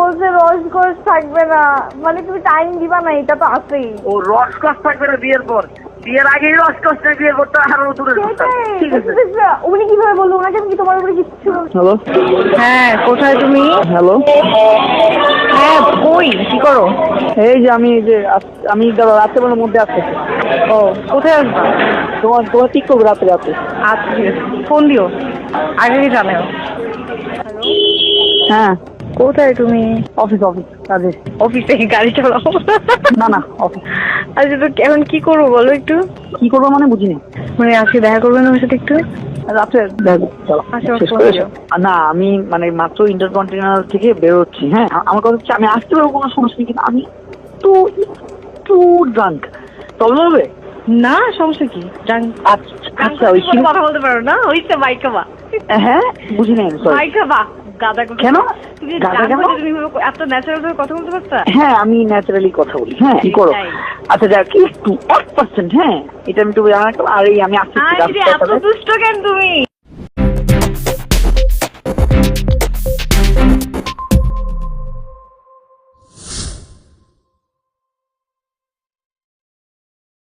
বলছে রসকস থাকবে না। মানে তুমি টাইম দিবা না এটা তো আছেই। ও রসকস থাকবে না বিয়ের পর। বিয়ের আগেই রসকস না বিয়ের পর তো আরও সেটাই। ঠিক আছে। উনি কীভাবে বলল? ওনাকে আমি কি তোমার উপরে কিচ্ছু হ্যালো? হ্যাঁ কোথায় তুমি? হ্যালো? হ্যাঁ কই? কি করো? এই যে আমি এই যে আমি দাদা রাত্রেবেলার মধ্যে আসতেছি ও কোথায় আসবা? তোমার তোমার ঠিক করব রাতে রাতে। আচ্ছা ফোন দিও। আগে জানাও। হ্যাঁ। কোথায় তুমি? অফিস অফিস কাজে অফিসে গাড়ি চালাও। না না অফিস আচ্ছা তো এখন কি করব বলো একটু? কি করব মানে বুঝিনি। মানে আজকে দেখা করবেন আমার সাথে একটু? রাত্রে আচ্ছা। আর না আমি মানে মাত্র ইন্টারকন্টিনেন্টাল থেকে বেরোচ্ছি হ্যাঁ? আমার কথা হচ্ছে আমি আসতে পারব কোনো সমস্যা নেই কিন্তু আমি একটু একটু ড্রাঙ্ক প্রবলেম হবে না সমস্যা কি? জান আচ্ছা আচ্ছা ওই কথা বলতে পারো না? ওইটা মাইকা বা হ্যাঁ বুঝি নাই সরি মাইকা বা গাদা কেন? তুমি গাদা কেন? তুমি এত ন্যাচারাল ভাবে কথা বলতে পারতা? হ্যাঁ আমি ন্যাচারালি কথা বলি। হ্যাঁ কি করো? আচ্ছা যাক একটু এক পার্সেন্ট হ্যাঁ এটা আমি তুমি জানা আর এই আমি আসছি আরে এত দুষ্ট কেন তুমি?